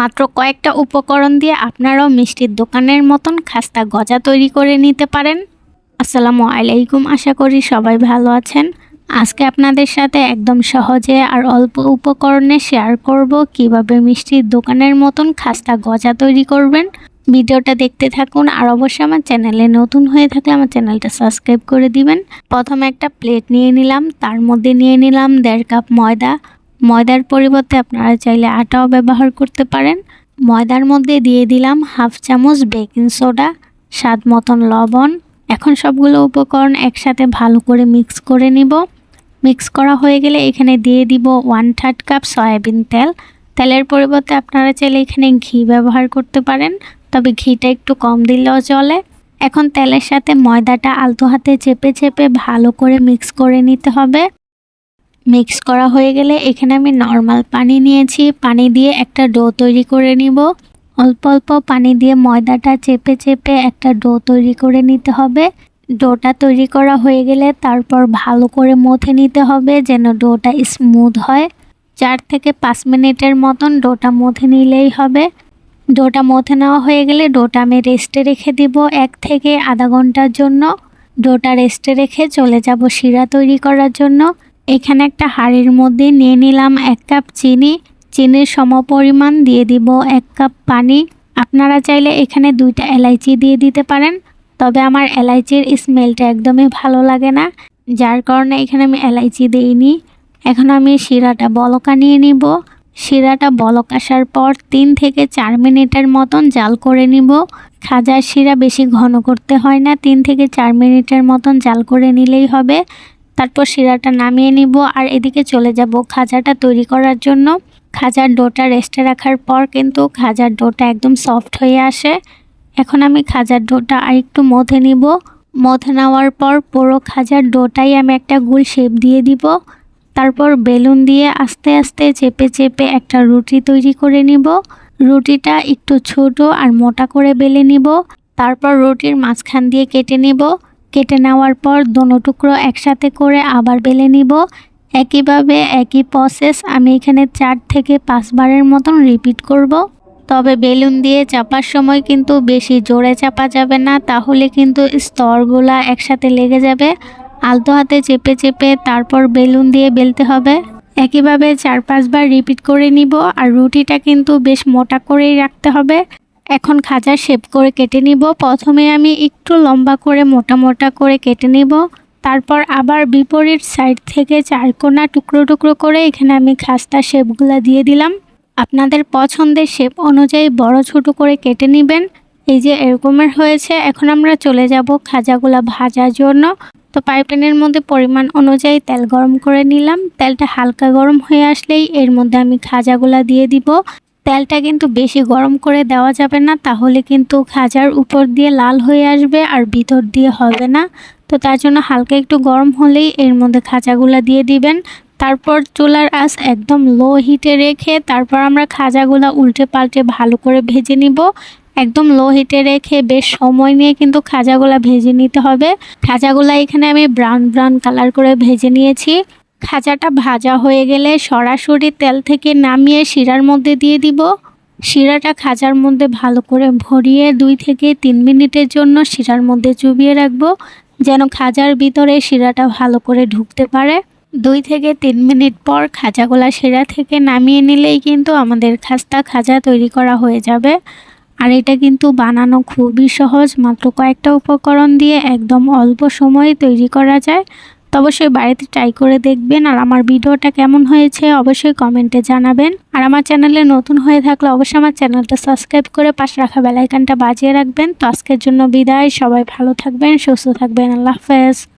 মাত্র কয়েকটা উপকরণ দিয়ে আপনারাও মিষ্টির দোকানের মতন খাস্তা গজা তৈরি করে নিতে পারেন। আসসালামু আলাইকুম, আশা করি সবাই ভালো আছেন। আজকে আপনাদের সাথে একদম সহজে আর অল্প উপকরণে শেয়ার করব কীভাবে মিষ্টির দোকানের মতন খাস্তা গজা তৈরি করবেন। ভিডিওটা দেখতে থাকুন আর অবশ্যই আমার চ্যানেলে নতুন হয়ে থাকলে আমার চ্যানেলটা সাবস্ক্রাইব করে দিবেন। প্রথমে একটা প্লেট নিয়ে নিলাম, তার মধ্যে নিয়ে নিলাম দেড় কাপ ময়দা ময়দার পরিবর্তে আপনারা চাইলে আটাও ব্যবহার করতে পারেন। ময়দার মধ্যে দিয়ে দিলাম হাফ চামচ বেকিং সোডা, স্বাদ মতন লবণ। এখন সবগুলো উপকরণ একসাথে ভালো করে মিক্স করে নিব। মিক্স করা হয়ে গেলে এখানে দিয়ে দিব ওয়ান থার্ড কাপ সয়াবিন তেল। তেলের পরিবর্তে আপনারা চাইলে এখানে ঘি ব্যবহার করতে পারেন, তবে ঘিটা একটু কম দিলেও চলে। এখন তেলের সাথে ময়দাটা আলতো হাতে চেপে চেপে ভালো করে মিক্স করে নিতে হবে। মিক্স করা হয়ে গেলে এখানে আমি নর্মাল পানি নিয়েছি। পানি দিয়ে একটা ডো তৈরি করে নিব। অল্প অল্প পানি দিয়ে ময়দাটা চেপে চেপে একটা ডো তৈরি করে নিতে হবে। ডোটা তৈরি করা হয়ে গেলে তারপর ভালো করে মথে নিতে হবে যেন ডোটা স্মুথ হয়। চার থেকে পাঁচ মিনিটের মতন ডোটা মথে নিলেই হবে। ডোটা মথে নেওয়া হয়ে গেলে ডোটা আমি রেস্টে রেখে দিব এক থেকে আধা ঘণ্টার জন্য। ডোটা রেস্টে রেখে চলে যাব শিরা তৈরি করার জন্য। এখানে একটা হাঁড়ির মধ্যে নিয়ে নিলাম এক কাপ চিনি। চিনির সমপরিমাণ দিয়ে দিব এক কাপ পানি। আপনারা চাইলে এখানে দুইটা এলাইচি দিয়ে দিতে পারেন, তবে আমার এলাইচির স্মেলটা একদমই ভালো লাগে না। যার কারণে এখানে আমি এলাইচি দিইনি। এখন আমি শিরাটা বলকা নিয়ে নিব। শিরাটা বলক আসার পর তিন থেকে চার মিনিটের মতন জাল করে নিব। খাজার শিরা বেশি ঘন করতে হয় না, তিন থেকে চার মিনিটের মতন জাল করে নিলেই হবে। তারপর শিরাটা নামিয়ে নিব আর এদিকে চলে যাব খাজাটা তৈরি করার জন্য। খাজার ডোটা রেস্টে রাখার পর কিন্তু খাজার ডোটা একদম সফট হয়ে আসে। এখন আমি খাজার ডোটা আর একটু মথে নিব। মথে নেওয়ার পর পুরো খাজার ডোটাই আমি একটা গুল শেপ দিয়ে দিব। তারপর বেলুন দিয়ে আস্তে আস্তে চেপে চেপে একটা রুটি তৈরি করে নিব। রুটিটা একটু ছোট আর মোটা করে বেলে নিব। তারপর রুটির মাঝখান দিয়ে কেটে নিব। কেটে নেওয়ার পর দোনো টুকরো একসাথে করে আবার বেলে নিব। একইভাবে একই প্রসেস আমি এখানে চার থেকে পাঁচবারের মতন রিপিট করব। তবে বেলুন দিয়ে চাপার সময় কিন্তু বেশি জোরে চাপা যাবে না, তাহলে কিন্তু স্তরগুলা একসাথে লেগে যাবে। আলতো হাতে চেপে চেপে তারপর বেলুন দিয়ে বেলতে হবে। একইভাবে চার পাঁচবার রিপিট করে নিব আর রুটিটা কিন্তু বেশ মোটা করেই রাখতে হবে। এখন খাজা শেপ করে কেটে নিব। প্রথমে আমি একটু লম্বা করে, মোটা মোটা করে কেটে নিব। তারপর আবার বিপরীত সাইড থেকে চারকোনা টুকরো টুকরো করে এখানে আমি খাস্তা শেপগুলো দিয়ে দিলাম। আপনাদের পছন্দের শেপ অনুযায়ী বড় ছোট করে কেটে নেবেন। এই যে এরকমের হয়েছে, এখন আমরা চলে যাব খাজাগুলা ভাজার জন্য। তো পাইপ্লাইনের মধ্যে পরিমাণ অনুযায়ী তেল গরম করে নিলাম। তেলটা হালকা গরম হয়ে আসলেই এর মধ্যে আমি খাজাগুলা দিয়ে দিব। তেলটা কিন্তু বেশি গরম করে দেওয়া যাবে না, তাহলে কিন্তু খাজার উপর দিয়ে লাল হয়ে আসবে আর ভিতর দিয়ে হবে না। তো তার জন্য হালকা একটু গরম হলেই এর মধ্যে খাজাগুলা দিয়ে দিবেন। তারপর চুলার আঁচ একদম লো হিটে রেখে তারপর আমরা খাজাগুলা উল্টে পাল্টে ভালো করে ভেজে নিব। একদম লো হিটে রেখে বেশ সময় নিয়ে কিন্তু খাজাগুলা ভেজে নিতে হবে। খাজাগুলা এখানে আমি ব্রাউন ব্রাউন কালার করে ভেজে নিয়েছি। খাজাটা ভাজা হয়ে গেলে সরাসরি তেল থেকে নামিয়ে শিরার মধ্যে দিয়ে দিব। শিরাটা খাজার মধ্যে ভালো করে ভরিয়ে দুই থেকে তিন মিনিটের জন্য শিরার মধ্যে চুবিয়ে রাখব, যেন খাজার ভিতরে শিরাটা ভালো করে ঢুকতে পারে। দুই থেকে তিন মিনিট পর খাজাগুলা শিরা থেকে নামিয়ে নিলেই কিন্তু আমাদের খাস্তা খাজা তৈরি করা হয়ে যাবে। আর এটা কিন্তু বানানো খুবই সহজ, মাত্র কয়েকটা উপকরণ দিয়ে একদম অল্প সময়ে তৈরি করা যায়। তো অবশ্যই বাড়িতে ট্রাই করে দেখবেন। আর আমার ভিডিওটা কেমন হয়েছে অবশ্যই কমেন্টে জানাবেন। আর আমার চ্যানেলে নতুন হয়ে থাকলে অবশ্যই আমার চ্যানেলটা সাবস্ক্রাইব করে পাশে রাখা বেলাইকানটা বাজিয়ে রাখবেন। তো আজকের জন্য বিদায়। সবাই ভালো থাকবেন, সুস্থ থাকবেন। আল্লাহ হাফেজ।